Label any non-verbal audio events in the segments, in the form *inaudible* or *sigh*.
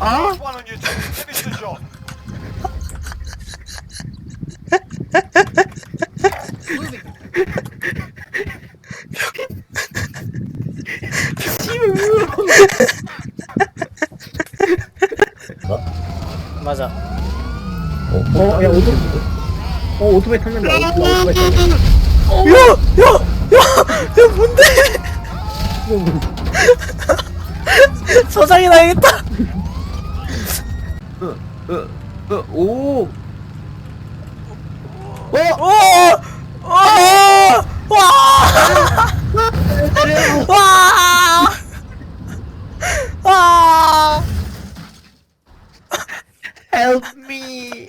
아? One on your team. Finish the job. 맞아. 어, 야, 오토, 어, 오토바이. 오토- 오토바이 탔는다. 야! 야! 야! 야 뭔데? 저장이 나야겠다. 으, 으, 오! 어! 어! 와! 와! 와! Help me!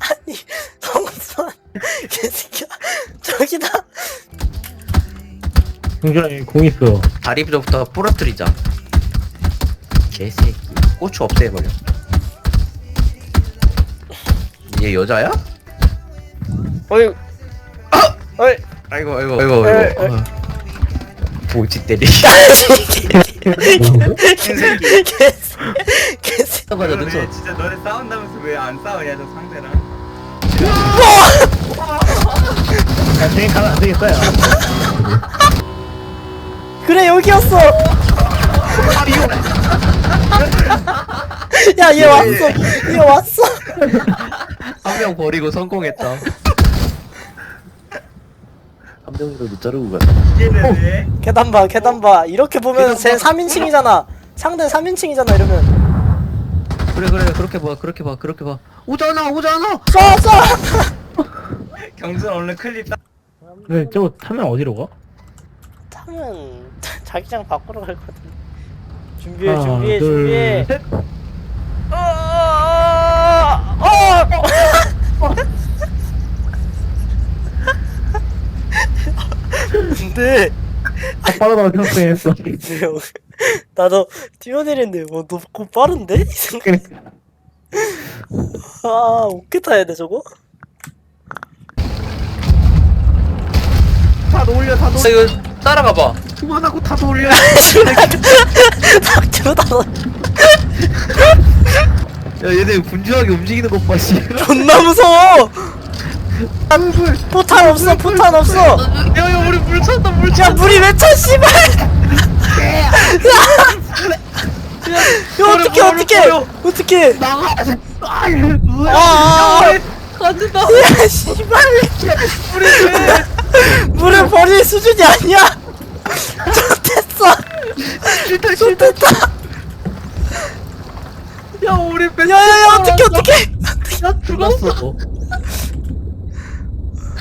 아니, 성선 개새끼야. 저기다. 동준아 공 있어 다리부터 부러뜨리자. 개새끼. 고추 없애버려. 얘 여자야? 어이. 어이. 아이고, 아이고, 아이고, 에, 아이고. 어. 보지 때리. 개새끼. 개새끼. 맞아, 너네 늦어. 진짜 너네 싸운다면서 왜 안 싸우냐 저 상대랑 야 저기 가면 안 되겠어요 그래 여기였어. 야 얘 왔어. 얘 왔어. 한 명 버리고 성공했다. *laughs* 한 명이라도 자르고 가. 왜? 계단 봐 계단 봐. 이렇게 보면 쟤 3인칭이잖아. 상대 3인칭이잖아 이러면. 그래, 그래, 그렇게 봐, 그렇게 봐, 그렇게 봐. 오잖아, 오잖아! 쏴 쏴. 경준 얼른 클립 따 근데 저거 타면 어디로 가? 타면 *laughs* 자기장 밖으로 갈 것 같은데. 준비해 하나, 준비해 둘, 준비해. 셋. 어, 어, 어. 근데 빠르다고 생각했어 형, 나도 뛰어내리는데 뭐너곧 빠른데? 이 생각. 아 어떻게 타야 돼 저거? 다 놀려, 다 놀려. 이거 따라가 봐. 그만하고 다 놀려. 닥쳐 다 야, 얘네 분주하게 움직이는 것 봐, 씨. 존나 무서워. 포탄 없어 포탄 없어. 야, 야, 우리 물 찼다, 물야 물이 왜차 씨발. 야, 야 어떻게 버려, 어떻게 버려. 어떻게? 나가. 아, 가진다. 야 씨발. 물을 버릴 수준이 아니야. 좋댔어. 싫다, 좋댔다. 야, 우리 뺀. 야야야 어떻게 어떻게? 야, 죽었어.